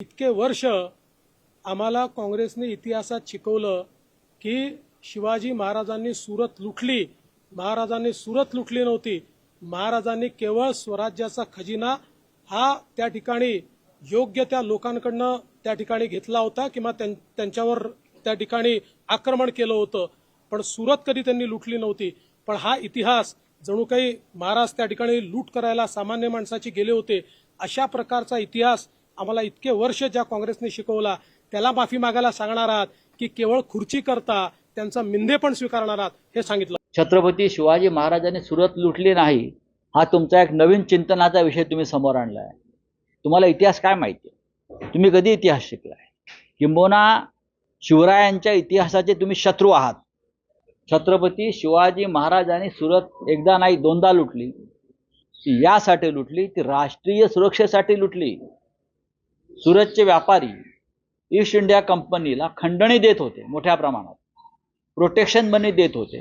इतके वर्ष आम्हाला काँग्रेसने इतिहासात शिकवलं की शिवाजी महाराजांनी सुरत लुटली. महाराजांनी सुरत लुटली नव्हती. महाराजांनी केवळ स्वराज्याचा खजिना हा त्या ठिकाणी योग्य त्या लोकांकडनं त्या ठिकाणी घेतला होता किंवा त्यां- त्यांच्यावर त्या ठिकाणी आक्रमण केलं होतं. पण सुरत कधी त्यांनी लुटली नव्हती. पण हा इतिहास जणू काही महाराज त्या ठिकाणी लूट करायला सामान्य माणसाची गेले होते. अशा प्रकारचा इतिहास आम्हाला इतके वर्ष ज्या काँग्रेसने शिकवला त्याला माफी मागायला सांगणार आहात की केवळ खुर्ची करता त्यांचा मिंदे पण स्वीकारणार आहात हे सांगितलं. छत्रपती शिवाजी महाराजांनी सुरत लुटली नाही हा तुमचा एक नवीन चिंतनाचा विषय तुम्ही समोर आणलाय. तुम्हाला इतिहास काय माहिती? आहे तुम्ही कधी इतिहास शिकलाय? किंबोना शिवरायांच्या इतिहासाचे तुम्ही शत्रू आहात. छत्रपती शिवाजी महाराजांनी सुरत एकदा नाही दोनदा लुटली. ती यासाठी लुटली ती राष्ट्रीय सुरक्षेसाठी लुटली. सुरतचे व्यापारी ईस्ट इंडिया कंपनीला खंडणी देत होते मोठ्या प्रमाणात. प्रोटेक्शन मनी देत होते.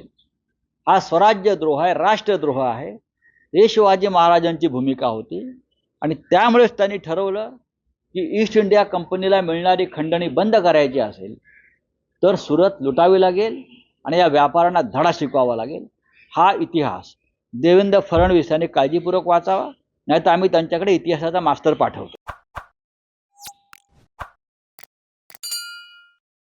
हा स्वराज्यद्रोह आहे राष्ट्रद्रोह आहे. हे शिवाजी महाराजांची भूमिका होती. आणि त्यामुळेच त्यांनी ठरवलं की ईस्ट इंडिया कंपनीला मिळणारी खंडणी बंद करायची असेल तर सुरत लुटावी लागेल आणि या व्यापाऱ्यांना धडा शिकवावा लागेल. हा इतिहास देवेंद्र फडणवीस यांनी काळजीपूर्वक वाचावा नाहीतर आम्ही त्यांच्याकडे इतिहासाचा मास्तर पाठवतो.